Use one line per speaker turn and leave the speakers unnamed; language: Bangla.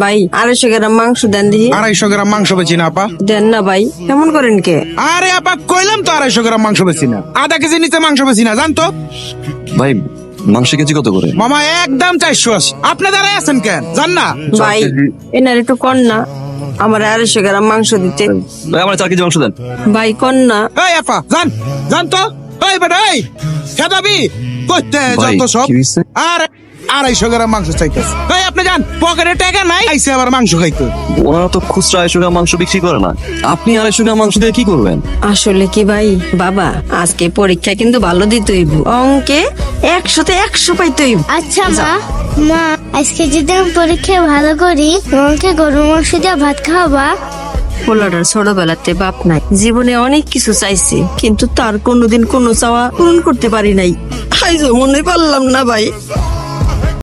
ভাই আড়াইশো গ্রাম মাংস দেন দিহি
আড়াইশো গ্রাম মাংস বেচি না আপা।
দেন না ভাই কেমন করেন কে?
আরে আপা কইলাম তো আড়াইশো গ্রাম মাংস বেচি না। আধা কেজি নিচে মাংস বেচি না জানতো?
ভাই মাংস কেজি কত করে?
মামা একদম চারশো আশি। আপনি দাঁড়ায় আছেন কেন? জান না।
ভাই এনার একটু কন না। আমার আড়াইশো গ্রাম মাংস দিতে।
ভাই আমার চার কেজি মাংস দেন।
ভাই কন না।
এই আপা জান জান তো। এই বেটা এই। খেদাবি? করতে যত সব।
কি
আর আড়াইশো গ্রাম মাংস চাইতেছে। এই আপনি যান পকেটে টাকা নাই? আইসে আবার মাংস খাইতে।
ওনারা তো খুচরা আড়াইশো গ্রাম মাংস বিক্রি করে না। আপনি আড়াইশো গ্রাম মাংস দিয়ে কি করবেন?
আসলে কি ভাই? বাবা আজকে পরীক্ষা কিন্তু ভালো দিতে হইব। অঙ্কে একশোতে একশো পাইতে
আচ্ছা মা। মা আজকে যদি আমি পরীক্ষায় ভালো করি আমাকে গরু মাংস দিয়ে ভাত খাওয়াবা?
পোলাটার ছোটবেলাতে বাপ নাই। জীবনে অনেক কিছু চাইছে কিন্তু তার কোনোদিন কোনো চাওয়া পূরণ করতে পারি নাই। আইজো মনে পারলাম না ভাই।